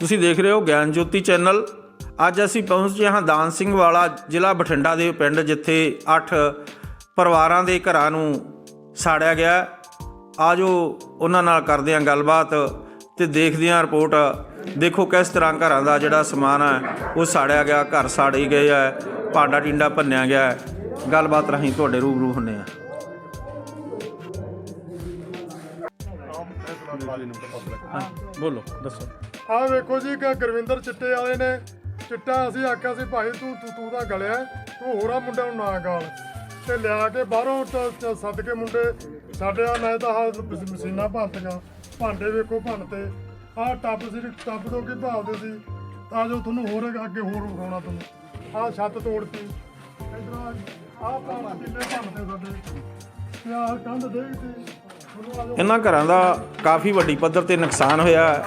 ਤੁਸੀਂ ਦੇਖ ਰਹੇ ਹੋ ਗਿਆਨ ਜੋਤੀ ਚੈਨਲ। ਅੱਜ ਅਸੀਂ ਪਹੁੰਚੇ ਹਾਂ ਦਾਨ ਸਿੰਘ ਵਾਲਾ ਜ਼ਿਲ੍ਹਾ ਬਠਿੰਡਾ ਦੇ ਪਿੰਡ, ਜਿੱਥੇ 8 ਪਰਿਵਾਰਾਂ ਦੇ ਘਰਾਂ ਨੂੰ ਸਾੜਿਆ ਗਿਆ ਆਜੋ ਉਹਨਾਂ ਨਾਲ ਕਰਦੇ ਹਾਂ ਗੱਲਬਾਤ ਤੇ ਦੇਖਦੇ ਹਾਂ ਰਿਪੋਰਟ। ਦੇਖੋ ਕਿਸ ਤਰ੍ਹਾਂ ਘਰਾਂ ਦਾ ਜਿਹੜਾ ਸਮਾਨ ਹੈ, ਉਹ ਸਾੜਿਆ ਗਿਆ, ਘਰ ਸਾੜੇ ਗਏ ਆ ਭਾਂਡਾ ਟਿੰਡਾ ਭੰਨਿਆ ਗਿਆ ਗੱਲਬਾਤ ਰਾਹੀਂ ਤੁਹਾਡੇ ਰੂਬਰੂ ਹੁੰਨੇ ਆ ਬੋਲੋ, ਦੱਸੋ। ਆਹ ਵੇਖੋ ਜੀ ਕਿ ਗੁਰਵਿੰਦਰ ਚਿੱਟੇ ਵਾਲੇ ਨੇ। ਚਿੱਟਾ ਅਸੀਂ ਆਖਿਆ ਸੀ, ਭਾਈ ਤੂੰ ਤੂੰ ਤੂੰ ਤਾਂ ਗਲਿਆ ਤੂੰ ਹੋਰਾਂ ਮੁੰਡਿਆਂ ਨੂੰ ਨਾ ਗਾਲ। ਤੇ ਲਿਆ ਕੇ ਬਾਹਰੋਂ ਟ- ਟ- ਸੱਦ ਕੇ ਮੁੰਡੇ ਸਾਡੇ ਆ, ਮੈਂ ਤਾਂ ਆਹ ਮਸ- ਮਸ਼ੀਨਾਂ ਭੰਨਤੀਆਂ। ਭਾਂਡੇ ਵੇਖੋ ਭੰਨਤੇ। ਆਹ ਟੱਬ ਸੀ, ਟੱਬ ਤੋਂ ਕੀ ਭਾਲਦੇ ਸੀ। ਤਾਂ ਜੋ ਤੁਹਾਨੂੰ ਹੋਰ ਅੱਗੇ ਹੋਰ ਵਿਖਾਉਣਾ ਤੁਹਾਨੂੰ। ਆਹ ਛੱਤ ਤੋੜਤੀ। ਇਧਰ ਆਹ ਭਾਂਡੇ ਕਿੰਨੇ ਭੰਨਤੇ ਸਾਡੇ। ਤੇ ਆਹ ਕੰਧ ਡੇਗਤੀ ਤੁਹਾਨੂੰ ਆ ਜੋ ਇਹਨਾਂ ਘਰਾਂ ਦਾ ਕਾਫੀ ਵੱਡੀ ਪੱਧਰ ਤੇ ਨੁਕਸਾਨ ਹੋਇਆ। ਹੈ।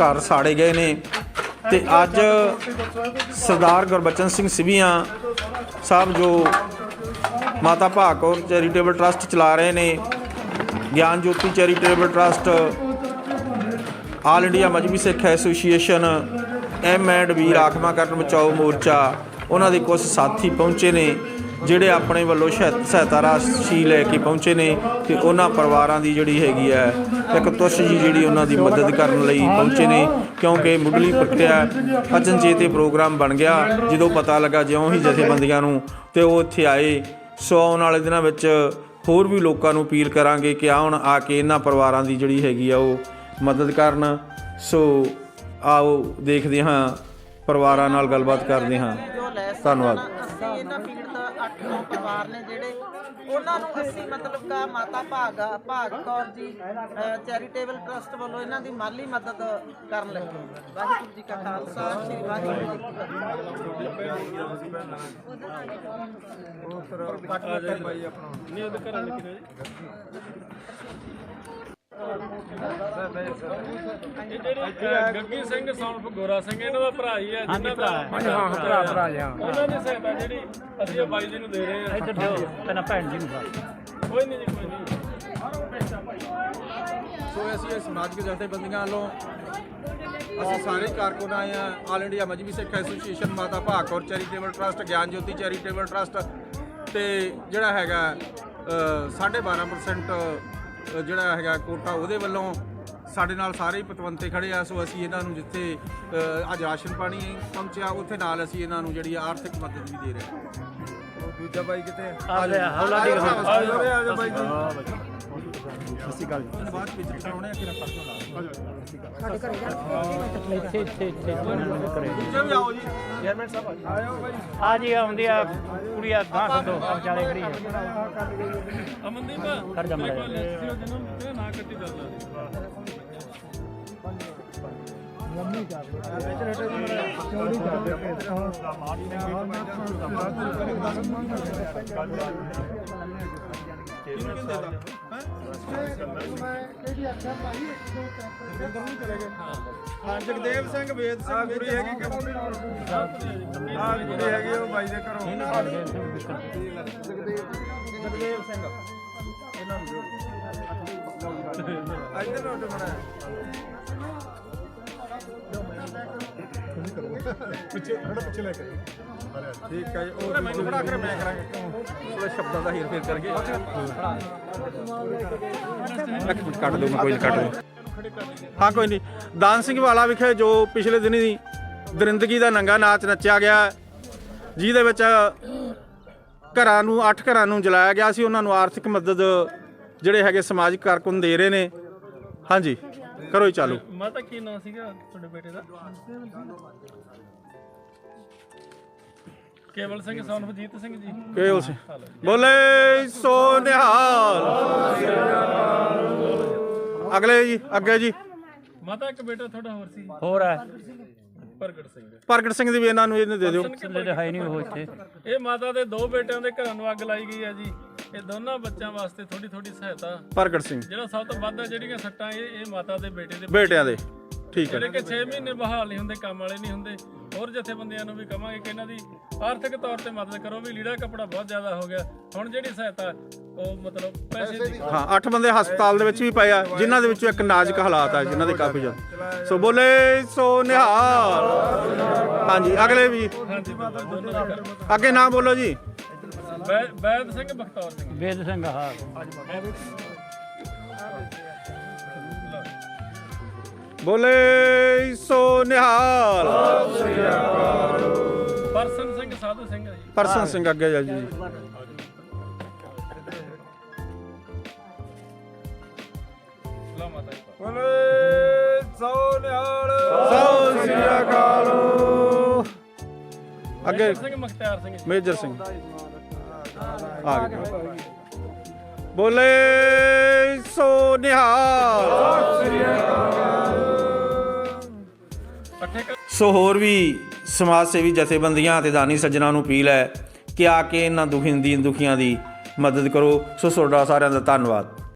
ਘਰ ਸਾੜੇ ਗਏ ਨੇ। ਤੇ ਅੱਜ ਸਰਦਾਰ ਗੁਰਬਚਨ ਸਿੰਘ ਸਿਵੀਆਂ ਸਾਹਿਬ ਜੋ ਮਾਤਾ ਭਾਗੌਰ ਚੈਰੀਟੇਬਲ ਟਰਸਟ ਚਲਾ ਰਹੇ ਨੇ, Gyan Jyoti charitable trust, all India Mazhabi Sikh association M and V ਰਾਖਵਾਂ ਕਰਨ ਬਚਾਓ ਮੋਰਚਾ ਉਹਨਾਂ ਦੇ ਕੁਝ ਸਾਥੀ ਪਹੁੰਚੇ ਨੇ, ਜਿਹੜੇ ਆਪਣੇ ਵੱਲੋਂ ਸ਼ਹਿ- ਸਹਾਇਤਾ ਰਾਸ਼ੀ ਲੈ ਕੇ ਪਹੁੰਚੇ ਨੇ ਤੇ ਉਹਨਾਂ ਪਰਿਵਾਰਾਂ ਦੀ ਜਿਹੜੀ ਹੈਗੀ ਹੈ, ਇੱਕ ਤੁਸ਼ ਜੀ ਜਿਹੜੀ ਉਹਨਾਂ ਦੀ ਮਦਦ ਕਰਨ ਲਈ ਪਹੁੰਚੇ ਨੇ, ਕਿਉਂਕਿ ਮੁੱਢਲੀ ਪ੍ਰਕਿਰਿਆ ਅਚਨਚੇਤ ਇਹ ਪ੍ਰੋਗਰਾਮ ਬਣ ਗਿਆ। ਜਦੋਂ ਪਤਾ ਲੱਗਾ ਜਿਉਂ ਹੀ ਜਥੇਬੰਦੀਆਂ ਨੂੰ ਤੇ ਉਹ ਇੱਥੇ ਆਏ, ਸੋ ਆਉਣ ਵਾਲੇ ਦਿਨਾਂ ਵਿੱਚ ਹੋਰ ਵੀ ਲੋਕਾਂ ਨੂੰ ਅਪੀਲ ਕਰਾਂਗੇ ਕਿ ਆਉਣ ਆ ਕੇ ਇਹਨਾਂ ਪਰਿਵਾਰਾਂ ਦੀ ਜਿਹੜੀ ਹੈਗੀ ਆ ਉਹ ਮਦਦ ਕਰਨ। ਸੋ ਆਓ ਦੇਖਦੇ ਹਾਂ, ਪਰਿਵਾਰਾਂ ਨਾਲ ਗੱਲਬਾਤ ਕਰਦੇ ਹਾਂ। ਲੈਸ ਧੰਨਵਾਦ। ਅਸੀਂ ਇਹਨਾਂ ਪੀੜਤ ਅੱਠ ਨੌ ਪਰਿਵਾਰ ਨੇ ਜਿਹੜੇ ਉਹਨਾਂ ਨੂੰ ਅਸੀਂ ਮਤਲਬ ਕਾ ਮਾਤਾ ਭਾਗ ਭਾਗ ਕੌਰ ਜੀ ਚੈਰੀਟੇਬਲ ਟਰਸਟ ਵੱਲੋਂ ਇਹਨਾਂ ਦੀ ਮਾਲੀ ਮਦਦ ਕਰਨ ਲੱਗੇ ਵਾਹਿਗੁਰੂ ਜੀ ਕਾ ਖਾਲਸਾ ਸ੍ਰੀ ਵਾਹਿਗੁਰੂ ਜੀ ਕੀ ਫਤਿਹ। ਇਹ ਜਿਹੜੇ ਗੱਗੀ ਸਿੰਘ ਸੌਂਫ ਗੋਰਾ ਸਿੰਘ ਇਹਨਾਂ ਦਾ ਭਰਾ ਹੀ ਹੈ ਜਿਨ੍ਹਾਂ ਦਾ ਹਾਂ। ਭਰਾ ਭਰਾ ਉਹਨਾਂ ਦੀ ਸਹਾਇਤਾ ਜਿਹੜੀ ਅਸੀਂ ਉਹ ਬਾਈ ਜੀ ਨੂੰ ਦੇ ਰਹੇ ਹਾਂ। ਇੱਧਰ ਦਿਓ ਪਹਿਲਾਂ ਭੈਣ ਜੀ ਨੂੰ ਕੋਈ ਨਹੀਂ ਜੀ ਕੋਈ ਨਹੀਂ। ਸੋ ਅਸੀਂ ਇਹ ਸਮਾਜਿਕ ਜਥੇਬੰਦੀਆਂ ਵੱਲੋਂ ਅਸੀਂ ਸਾਰੇ ਕਾਰਕੁਨ ਆਏ ਆ all India Mazhabi Sikh association Mata Bhagaur charitable trust ਗਿਆਨ ਜੋਤੀ ਚੈਰੀਟੇਬਲ ਟਰਸਟ ਤੇ ਜਿਹੜਾ ਹੈਗਾ ਅ, 12.5% ਅ, ਜਿਹੜਾ ਹੈਗਾ ਕੋਟਾ ਉਹਦੇ ਵੱਲੋਂ ਸਾਡੇ ਨਾਲ ਸਾਰੇ ਹੀ ਪਤਵੰਤੇ ਖੜੇ ਆ। ਸੋ ਅਸੀਂ ਇਹਨਾਂ ਨੂੰ ਜਿੱਥੇ ਅੱਜ ਰਾਸ਼ਨ ਪਾਣੀ ਪਹੁੰਚਿਆ ਉੱਥੇ ਨਾਲ ਅਸੀਂ ਇਹਨਾਂ ਨੂੰ ਜਿਹੜੀ ਆਰਥਿਕ ਮਦਦ ਵੀ ਦੇ ਰਹੇ ਹਾਂ। ਦੂਜਾ ਬਾਈ ਕਿਤੇ ਆ? ਜਾ ਹੌਲਾ ਦੀ ਆ ਜਾ ਬਾਈ ਜੀ। ਬਾਅਦ ਵਿੱਚ ਕਰਾਉਣੇ ਆ ਕਿ ਰੱਖਾ ਲਾ ਦੂਜੇ ਵੀ ਆਓ ਜੀ। ਚੇਅਰਮੈਨ ਸਾਹਿਬ ਆਇਓ ਬਾਈ। ਆ ਜੀ ਆਉਂਦੀ ਆ ਕੁੜੀ ਆ ਗਾਂ ਖੜੋ ਆ। ਵਿਚਾਲੇ ਖੜੀ ਹੈ ਅਮਨਦੀਪ ਖੜ ਜਾ ਮਾੜਾ ਜਨਮ ਤੇ ਨਾ ਕੱਟੀ ਦਰਲਾ ਹਾਂ ਜਗਦੇਵ ਸਿੰਘ ਵੇਦ ਸਿੰਘ ਕੁੜੀ ਹੈਗੀ ਕਿ ਆ ਕੁੜੀ ਹੈਗੀ ਉਹ ਬਾਈ ਦੇ ਘਰੋਂ। ਜਗਦੇਵ ਸਿੰਘ ਇਹਨਾਂ ਨੂੰ ਇੱਧਰ ਨੋਟ ਬਣਾਇਆ ਠੀਕ ਹੈ ਜੀ ਉਹ ਮੈਨੂੰ ਫੜਾ ਕੇ ਮੈਂ ਕਰਾਂਗੇ ਥੋੜਾ ਸ਼ਬਦਾਂ ਦਾ ਹੀਰ ਫੇਰ ਕਰਕੇ ਇੱਕ ਮਿੰਟ ਕੱਟ ਦਿਓ ਮੈਂ ਕੋਈ ਨਹੀਂ ਕੱਟ ਹਾਂ, ਕੋਈ ਨਹੀਂ। ਦਾਨ ਸਿੰਘ ਵਾਲਾ ਵਿਖੇ ਜੋ ਪਿਛਲੇ ਦਿਨੀ ਦਰਿੰਦਗੀ ਦਾ ਨੰਗਾ ਨਾਚ ਨੱਚਿਆ ਗਿਆ, ਜਿਹਦੇ ਵਿੱਚ ਘਰਾਂ ਨੂੰ, ਅੱਠ ਘਰਾਂ ਨੂੰ ਜਲਾਇਆ ਗਿਆ ਸੀ। ਉਹਨਾਂ ਨੂੰ ਆਰਥਿਕ ਮਦਦ ਜਿਹੜੇ ਹੈਗੇ ਸਮਾਜਿਕ ਕਾਰਕੁਨ ਦੇ ਰਹੇ ਨੇ। ਹਾਂਜੀ। ਕਰੋ ਹੀ ਚਾਲੂ। ਮਾਤਾ ਕੀ ਨਾਂ ਸੀਗਾ ਤੁਹਾਡੇ ਬੇਟੇ ਦਾ? ਕੇਵਲ ਸਿੰਘ ਸੌਂਫ ਜੀਤ ਸਿੰਘ ਜੀ। ਕੇ ਉਸ ਬੋਲੇ ਸੋ ਨਿਹਾਲ ਅਗਲੇ ਜੀ ਅੱਗੇ ਜੀ। ਮਾਤਾ ਇੱਕ ਬੇਟਾ ਤੁਹਾਡਾ ਹੋਰ ਸੀ। ਹੋਰ ਹੈ। ਪ੍ਰਗਟ ਸਿੰਘ। ਪ੍ਰਗਟ ਸਿੰਘ ਦੀ ਵੀ ਇਹਨਾਂ ਨੂੰ ਇਹਨੂੰ ਦੇ ਦਿਓ। ਜਿਹੜੇ ਹੈ ਨਹੀਂ ਉਹ ਇੱਥੇ। ਇਹ ਮਾਤਾ ਦੇ ਦੋ ਬੇਟਿਆਂ ਦੇ ਘਰਾਂ ਨੂੰ ਅੱਗ ਲਾਈ ਗਈ ਹੈ ਜੀ। ਇਹ ਦੋਨਾਂ ਬੱਚਿਆਂ ਵਾਸਤੇ ਥੋੜੀ ਥੋੜੀ ਸਹਾਇਤਾ। ਪ੍ਰਗਟ ਸਿੰਘ। ਜਿਹੜਾ ਸਭ ਤੋਂ ਵੱਧ ਹੈ ਜਿਹੜੀਆਂ ਸੱਟਾਂ ਇਹ ਇਹ ਮਾਤਾ ਦੇ ਬੇਟੇ ਦੇ ਬੇਟਿਆਂ ਦੇ। ਠੀਕ ਹੈ ਜਿਹੜੇ ਕਿ 6 ਮਹੀਨੇ ਬਹਾਲ ਨਹੀਂ ਹੁੰਦੇ ਕੰਮ ਵਾਲੇ ਨਹੀਂ ਹੁੰਦੇ ਹੋਰ ਜਥੇਬੰਦੀਆਂ ਨੂੰ ਵੀ ਕਵਾਂਗੇ ਕਿ ਇਹਨਾਂ ਦੀ ਆਰਥਿਕ ਤੌਰ ਤੇ ਮਦਦ ਕਰੋ ਵੀ ਲੀੜਾ ਕੱਪੜਾ ਬਹੁਤ ਜ਼ਿਆਦਾ ਹੋ ਗਿਆ। ਹੁਣ ਜਿਹੜੀ ਸਹਾਇਤਾ ਉਹ ਮਤਲਬ ਪੈਸੇ ਦੀ ਹਾਂ ਅੱਠ ਬੰਦੇ ਹਸਪਤਾਲ ਦੇ ਵਿੱਚ ਵੀ ਪਏ ਆ ਜਿਨ੍ਹਾਂ ਦੇ ਵਿੱਚੋਂ ਇੱਕ ਨਾਜ਼ੁਕ ਹਾਲਾਤ ਆ ਜਿਨ੍ਹਾਂ ਦੇ ਕਾਫੀ ਜ਼ਿਆਦਾ। ਸੋ ਬੋਲੇ ਸੋ ਨਿਹਾਲ। ਹਾਂਜੀ ਅਗਲੇ ਵੀ। ਹਾਂਜੀ ਦੋਨੋਂ ਦੇ ਕਰ- ਅੱਗੇ ਨਾਮ ਬੋਲੋ ਜੀ। ਵੈਦ ਸਿੰਘ ਬਖਤੌਰ ਸਿੰਘ। ਵੇਦ ਸਿੰਘ ਹਾਂ। ਬੋਲੇ ਸੋ ਨਿਹਾਲ। ਪਰਸਨ ਸਿੰਘ ਸਾਧੂ ਸਿੰਘ ਜੀ। ਪਰਸਨ ਸਿੰਘ ਅੱਗੇ ਜਾ ਜੀ। ਲਓ ਮਾਤਾ ਜੀ। ਬੋਲੇ ਸੋ ਨਿਹਾਲ। ਸਤਿ ਸ੍ਰੀ ਅਕਾਲ। ਅੱਗੇ ਮੇਜਰ ਸਿੰਘ ਮਖਤਿਆਰ ਸਿੰਘ ਮੇਜਰ ਸਿੰਘ। ਆ ਗਏ। ਬੋਲੇ ਸੋ ਨਿਹਾਲ ਸੋ ਹੋਰ ਵੀ ਸਮਾਜ ਸੇਵੀ ਜਥੇਬੰਦੀਆਂ ਅਤੇ ਦਾਨੀ ਸੱਜਣਾ ਨੂੰ ਅਪੀਲ ਹੈ ਕਿ ਆ ਕੇ ਇਹਨਾਂ ਦੁਖੀ ਦੀਨ ਦੁਖੀਆਂ ਦੀ ਮਦਦ ਕਰੋ। ਸੋ ਤੁਹਾਡਾ ਸਾਰਿਆਂ ਦਾ ਧੰਨਵਾਦ।